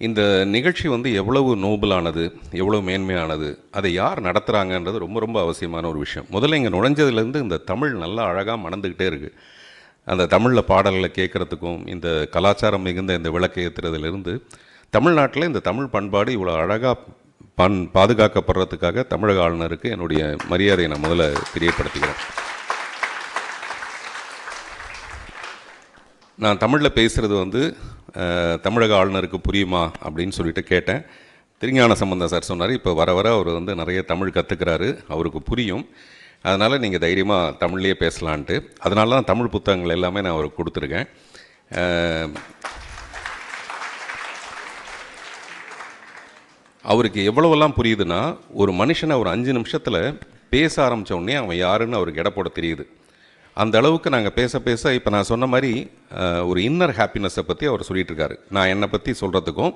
இந்த நிகழ்ச்சி வந்து எவ்வளவு நோபலானது எவ்வளவு மேன்மையானது அதை யார் நடத்துகிறாங்கன்றது ரொம்ப ரொம்ப அவசியமான ஒரு விஷயம். முதல்ல இங்கே நுழைஞ்சதுலேருந்து இந்த தமிழ் நல்லா அழகாக மணந்துக்கிட்டே இருக்குது அந்த தமிழில் பாடல்களை கேட்குறதுக்கும் இந்த கலாச்சாரம் மிகுந்த இந்த விளக்கு ஏற்றுறதுலேருந்து தமிழ்நாட்டில் இந்த தமிழ் பண்பாடு இவ்வளோ அழகாக பண் பாதுகாக்கப்படுறதுக்காக தமிழக ஆளுநருக்கு என்னுடைய மரியாதையை நான் முதல்ல தெரியப்படுத்துகிறேன் நான் தமிழில் பேசுகிறது வந்து தமிழக ஆளுநருக்கு புரியுமா அப்படின்னு சொல்லிட்டு கேட்டேன். திருஞான சம்பந்தம் சார் சொன்னார் இப்போ வர வர அவர் வந்து நிறைய தமிழ் கற்றுக்கிறாரு அவருக்கு புரியும். அதனால் நீங்கள் தைரியமாக தமிழ்லேயே பேசலான்ட்டு. அதனால தான் தமிழ் புத்தகங்கள் எல்லாமே நான் அவருக்கு கொடுத்துருக்கேன். அவருக்கு எவ்வளவெல்லாம் புரியுதுன்னா ஒரு மனுஷனை ஒரு அஞ்சு நிமிஷத்தில் பேச ஆரம்பித்த உடனே அவன் யாருன்னு அவருக்கு எடை போட தெரியுது. அந்த அளவுக்கு நாங்கள் பேச பேச இப்போ நான் சொன்ன மாதிரி ஒரு இன்னர் ஹாப்பினஸை பற்றி அவர் சொல்லிட்டு இருக்காரு நான் என்னை பற்றி சொல்கிறதுக்கும்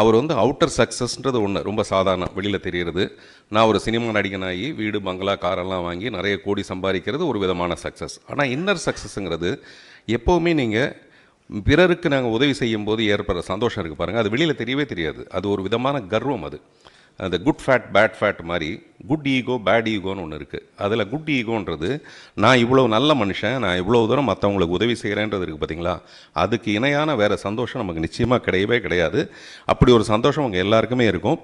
அவர் வந்து அவுட்டர் சக்ஸஸ்ன்றது ஒன்று ரொம்ப சாதாரணம் வெளியில் தெரிகிறது நான் ஒரு சினிமா நடிகனாகி வீடு பங்களா காரெல்லாம் வாங்கி நிறைய கோடி சம்பாதிக்கிறது ஒரு விதமான சக்ஸஸ் ஆனால் இன்னர் சக்ஸஸ்ங்கிறது எப்போவுமே நீங்கள் பிறருக்கு நாங்கள் உதவி செய்யும் போது ஏற்படுற சந்தோஷம் இருக்குது பாருங்கள் அது வெளியில் தெரியவே தெரியாது. அது ஒரு விதமான கர்வம் அது. அந்த குட் ஃபேட் பேட் ஃபேட் மாதிரி குட் ஈகோ பேட் ஈகோன்னு ஒன்று இருக்குது அதில் குட் ஈகோன்றது நான் இவ்வளோ நல்ல மனுஷன் நான் இவ்வளோ தூரம் மற்றவங்களுக்கு உதவி செய்கிறேன்றது இருக்குது பார்த்தீங்களா அதுக்கு இணையான வேறு சந்தோஷம் நமக்கு நிச்சயமாக கிடையவே கிடையாது. அப்படி ஒரு சந்தோஷம் உங்கள் எல்லாருக்குமே இருக்கும்.